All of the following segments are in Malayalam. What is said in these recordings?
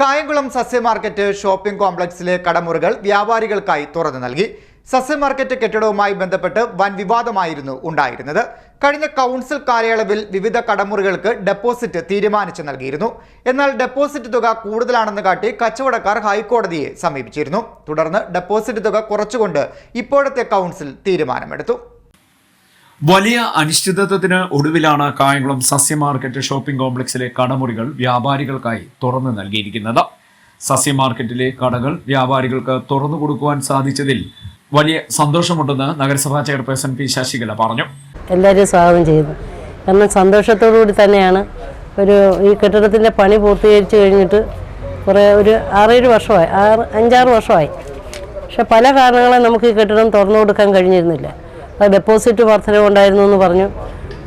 കായംകുളം സസ്യ മാർക്കറ്റ് ഷോപ്പിംഗ് കോംപ്ലക്സിലെ കടമുറികൾ വ്യാപാരികൾക്കായി തുറന്നു നൽകി. സസ്യ മാർക്കറ്റ് കെട്ടിടവുമായി ബന്ധപ്പെട്ട് വൻ വിവാദമായിരുന്നു ഉണ്ടായിരുന്നത്. കഴിഞ്ഞ കൗൺസിൽ കാലയളവിൽ വിവിധ കടമുറികൾക്ക് ഡെപ്പോസിറ്റ് തീരുമാനിച്ചു നൽകിയിരുന്നു. എന്നാൽ ഡെപ്പോസിറ്റ് തുക കൂടുതലാണെന്ന് കാട്ടി കച്ചവടക്കാർ ഹൈക്കോടതിയെ സമീപിച്ചിരുന്നു. തുടർന്ന് ഡെപ്പോസിറ്റ് തുക കുറച്ചുകൊണ്ട് ഇപ്പോഴത്തെ കൗൺസിൽ തീരുമാനമെടുത്തു. വലിയ അനിശ്ചിതത്വത്തിന് ഒടുവിലാണ് കായംകുളം സസ്യ മാർക്കറ്റ് ഷോപ്പിംഗ് കോംപ്ലക്സിലെ കടമുറികൾ വ്യാപാരികൾക്കായി തുറന്നു നൽകിയിരിക്കുന്നത്. സസ്യ മാർക്കറ്റിലെ കടകൾ വ്യാപാരികൾക്ക് തുറന്നു കൊടുക്കുവാൻ സാധിച്ചതിൽ വലിയ സന്തോഷമുണ്ടെന്ന് നഗരസഭാ ചെയർപേഴ്സൺ പി ശശികല പറഞ്ഞു. എല്ലാവരും സ്വാഗതം ചെയ്തു കാരണം സന്തോഷത്തോടു കൂടി തന്നെയാണ് ഒരു ഈ കെട്ടിടത്തിന്റെ പണി പൂർത്തീകരിച്ചു കഴിഞ്ഞിട്ട് കുറേ ഒരു ആറേഴ് വർഷമായി ആറ് അഞ്ചാറ് വർഷമായി. പക്ഷെ പല കാരണങ്ങളെ നമുക്ക് ഈ കെട്ടിടം തുറന്നു കൊടുക്കാൻ കഴിഞ്ഞിരുന്നില്ല. ഡെപ്പോസിറ്റ് വർധന ഉണ്ടായിരുന്നു എന്ന് പറഞ്ഞു.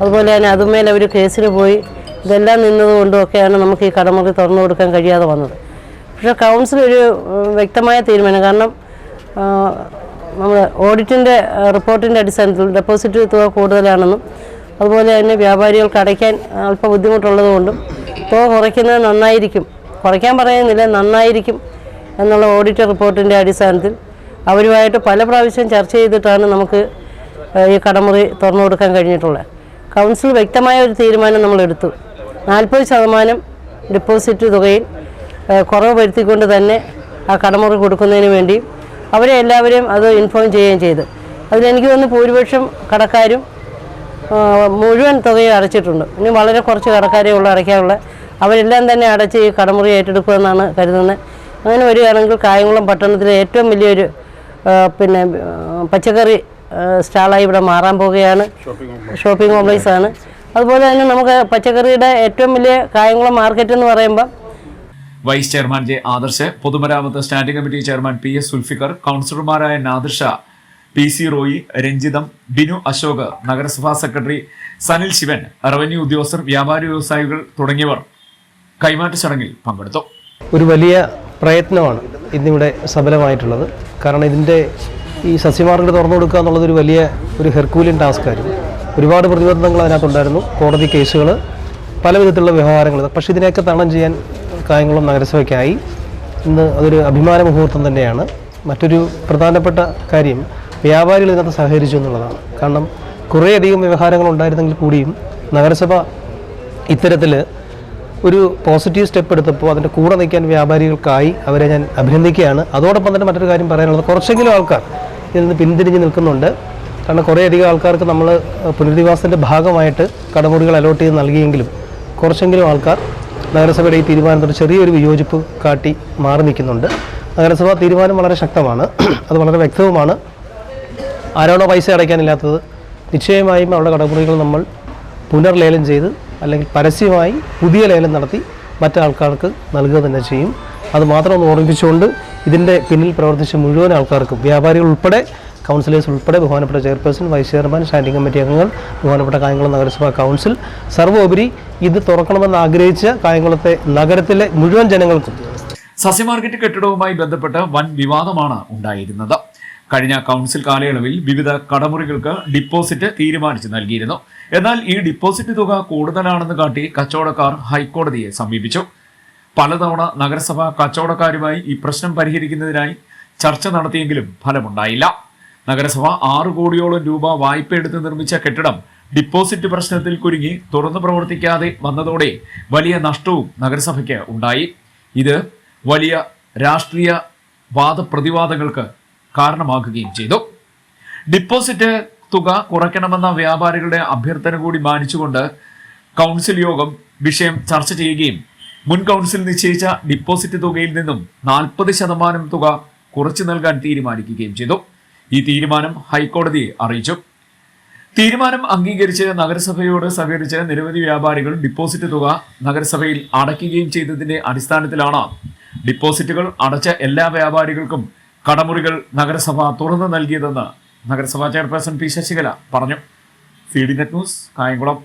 അതുപോലെ തന്നെ അതുമേൽ അവർ കേസിന് പോയി. ഇതെല്ലാം നിന്നതുകൊണ്ടും ഒക്കെയാണ് നമുക്ക് ഈ കടമുറി തുറന്നു കൊടുക്കാൻ കഴിയാതെ വന്നത്. പക്ഷേ കൗൺസിൽ ഒരു വ്യക്തമായ തീരുമാനം. കാരണം നമ്മൾ ഓഡിറ്റിന്റെ റിപ്പോർട്ടിന്റെ അടിസ്ഥാനത്തിൽ ഡെപ്പോസിറ്റ് തുക കൂടുതലാണെന്നും അതുപോലെ തന്നെ വ്യാപാരികൾക്ക് അടയ്ക്കാൻ അല്പം ബുദ്ധിമുട്ടുള്ളതുകൊണ്ടും തുക കുറയ്ക്കുന്നത് നന്നായിരിക്കും. കുറയ്ക്കാൻ പറയുന്നില്ല നന്നായിരിക്കും എന്നുള്ള ഓഡിറ്റ് റിപ്പോർട്ടിന്റെ അടിസ്ഥാനത്തിൽ അവരുമായിട്ട് പല പ്രാവശ്യം ചർച്ച ചെയ്തിട്ടാണ് നമുക്ക് ഈ കടമുറി തുറന്നു കൊടുക്കാൻ കഴിഞ്ഞിട്ടുള്ളത്. കൗൺസിൽ വ്യക്തമായ ഒരു തീരുമാനം നമ്മൾ എടുത്തു നാൽപ്പത് ശതമാനം ഡിപ്പോസിറ്റ് തുകയിൽ കുറവ് വരുത്തിക്കൊണ്ട് തന്നെ ആ കടമുറി കൊടുക്കുന്നതിന് വേണ്ടി അവരെ എല്ലാവരെയും അത് ഇൻഫോം ചെയ്യുകയും ചെയ്തു. അതിലെനിക്ക് തോന്നുന്നു ഭൂരിപക്ഷം കടക്കാരും മുഴുവൻ തുകയും അടച്ചിട്ടുണ്ട്. ഇനി വളരെ കുറച്ച് കടക്കാരെ ഉള്ളൂ അടയ്ക്കാനുള്ള. അവരെല്ലാം തന്നെ അടച്ച് ഈ കടമുറി ഏറ്റെടുക്കുമെന്നാണ് കരുതുന്നത്. അങ്ങനെ വരികയാണെങ്കിൽ കായംകുളം പട്ടണത്തിലെ ഏറ്റവും വലിയൊരു പിന്നെ പച്ചക്കറി സ്റ്റാളായി ഇവിടെ മാറാൻ പോവുകയാണ്. ഷോപ്പിംഗ് കോംപ്ലക്സ് ആണ്. അതുപോലെ തന്നെ നമുക്ക് പച്ചക്കറിയുടെ ഏറ്റവും വലിയ കായംകുളം മാർക്കറ്റ് എന്ന് പറയുമ്പോൾ വൈസ് ചെയർമാൻ ജെ ആദർശ് പൊതുമരാമത്ത് standing committee chairman P S Sulfikar കൗൺസിലർമാരായ നാദിർഷ പി സി റോയി രഞ്ജിതം ബിനു അശോക് നഗരസഭാ സെക്രട്ടറി സനിൽ ശിവൻ റവന്യൂ ഉദ്യോഗസ്ഥർ വ്യാപാരി വ്യവസായികൾ തുടങ്ങിയവർ കൈമാറ്റ ചടങ്ങിൽ പങ്കെടുത്തു. ഒരു വലിയ പ്രയത്നമാണ് ഇന്നിവിടെ സഫലമായിട്ടുള്ളത് കാരണം ഇതിന്റെ ഈ സസ്യമാർക്കറ്റ് തുറന്നു കൊടുക്കുക എന്നുള്ളതൊരു വലിയ ഒരു ഹെർക്കൂലിയൻ ടാസ്ക്കായിരുന്നു ഒരുപാട് പ്രതിബന്ധങ്ങൾ അതിനകത്തുണ്ടായിരുന്നു കോടതി കേസുകൾ പല വിധത്തിലുള്ള വ്യവഹാരങ്ങൾ പക്ഷേ ഇതിനെയൊക്കെ തരണം ചെയ്യാൻ കായംകുളം നഗരസഭയ്ക്കായി. ഇന്ന് അതൊരു അഭിമാന മുഹൂർത്തം തന്നെയാണ്. മറ്റൊരു പ്രധാനപ്പെട്ട കാര്യം വ്യാപാരികൾ ഇതിനകത്ത് സഹകരിച്ചു എന്നുള്ളതാണ്. കാരണം കുറേയധികം വ്യവഹാരങ്ങൾ ഉണ്ടായിരുന്നെങ്കിൽ കൂടിയും നഗരസഭ ഇത്തരത്തിൽ ഒരു പോസിറ്റീവ് സ്റ്റെപ്പ് എടുത്തപ്പോൾ അതിന്റെ കൂടെ നിൽക്കാൻ വ്യാപാരികൾക്കായി അവരെ ഞാൻ അഭിനന്ദിക്കുകയാണ്. അതോടൊപ്പം തന്നെ മറ്റൊരു കാര്യം പറയാനുള്ളത് കുറച്ചെങ്കിലും ആൾക്കാർ ഇതിൽ നിന്ന് പിന്തിരിഞ്ഞ് നിൽക്കുന്നുണ്ട്. കാരണം കുറേയധികം ആൾക്കാർക്ക് നമ്മൾ പുനരധിവാസത്തിന്റെ ഭാഗമായിട്ട് കടമുറികൾ അലോട്ട് ചെയ്ത് നൽകിയെങ്കിലും കുറച്ചെങ്കിലും ആൾക്കാർ നഗരസഭയുടെ ഈ തീരുമാനത്തോട് ചെറിയൊരു വിയോജിപ്പ് കാട്ടി മാറി നിൽക്കുന്നുണ്ട്. നഗരസഭ തീരുമാനം വളരെ ശക്തമാണ്. അത് വളരെ വ്യക്തവുമാണ്. ആരാണോ പൈസ അടയ്ക്കാനില്ലാത്തത് നിശ്ചയമായും അവരുടെ കടമുറികൾ നമ്മൾ പുനർലേലം ചെയ്ത് അല്ലെങ്കിൽ പരസ്യമായി പുതിയ ലേലം നടത്തി മറ്റാൾക്കാർക്ക് നൽകുക തന്നെ ചെയ്യും. അത് മാത്രം ഓർമ്മിപ്പിച്ചുകൊണ്ട് ഇതിന്റെ പിന്നിൽ പ്രവർത്തിച്ച മുഴുവൻ ആൾക്കാർക്കും വ്യാപാരികൾ ഉൾപ്പെടെ കൗൺസിലേഴ്സ് ഉൾപ്പെടെ ബഹുമാനപ്പെട്ട chairperson vice chairman standing committee അംഗങ്ങൾ ബഹുമാനപ്പെട്ട കായംകുളം നഗരസഭാ കൗൺസിൽ സർവോപരി ഇത് തുറക്കണമെന്ന് ആഗ്രഹിച്ച കായംകുളത്തെ നഗരത്തിലെ മുഴുവൻ ജനങ്ങൾക്കും. സസ്യമാർക്കറ്റ് കെട്ടിടവുമായി ബന്ധപ്പെട്ട് വൻ വിവാദമാണ് ഉണ്ടായിരുന്നത്. കഴിഞ്ഞ കൗൺസിൽ കാലയളവിൽ വിവിധ കടമുറികൾക്ക് ഡിപ്പോസിറ്റ് തീരുമാനിച്ചു നൽകിയിരുന്നു. എന്നാൽ ഈ ഡിപ്പോസിറ്റ് തുക കൂടുതലാണെന്ന് കാട്ടി കച്ചവടക്കാർ ഹൈക്കോടതിയെ സമീപിച്ചു. പലതവണ നഗരസഭ കച്ചവടക്കാരുമായി ഈ പ്രശ്നം പരിഹരിക്കുന്നതിനായി ചർച്ച നടത്തിയെങ്കിലും ഫലമുണ്ടായില്ല. നഗരസഭ ആറ് കോടിയോളം രൂപ വായ്പ എടുത്ത് നിർമ്മിച്ച കെട്ടിടം ഡിപ്പോസിറ്റ് പ്രശ്നത്തിൽ കുരുങ്ങി തുറന്നു പ്രവർത്തിക്കാതെ വന്നതോടെ വലിയ നഷ്ടവും നഗരസഭയ്ക്ക് ഉണ്ടായി. ഇത് വലിയ രാഷ്ട്രീയ വാദപ്രതിവാദങ്ങൾക്ക് കാരണമാകുകയും ചെയ്തു. ഡിപ്പോസിറ്റ് തുക കുറയ്ക്കണമെന്ന വ്യാപാരികളുടെ അഭ്യർത്ഥന കൂടി മാനിച്ചുകൊണ്ട് കൗൺസിൽ യോഗം വിഷയം ചർച്ച ചെയ്യുകയും മുൻ കൗൺസിൽ നിശ്ചയിച്ച ഡിപ്പോസിറ്റ് തുകയിൽ നിന്നും നാൽപ്പത് ശതമാനം തുക കുറച്ചു നൽകാൻ തീരുമാനിക്കുകയും ചെയ്തു. ഈ തീരുമാനം ഹൈക്കോടതിയെ അറിയിച്ചു. തീരുമാനം അംഗീകരിച്ച് നഗരസഭയോട് സഹകരിച്ച് നിരവധി വ്യാപാരികൾ ഡിപ്പോസിറ്റ് തുക നഗരസഭയിൽ അടയ്ക്കുകയും ചെയ്തതിന്റെ അടിസ്ഥാനത്തിലാണ് ഡിപ്പോസിറ്റുകൾ അടച്ച എല്ലാ വ്യാപാരികൾക്കും കടമുറികൾ നഗരസഭ തുറന്നു നൽകിയതെന്ന് നഗരസഭാ ചെയർപേഴ്സൺ പി ശശികല പറഞ്ഞു. C D net news Kayamkulam.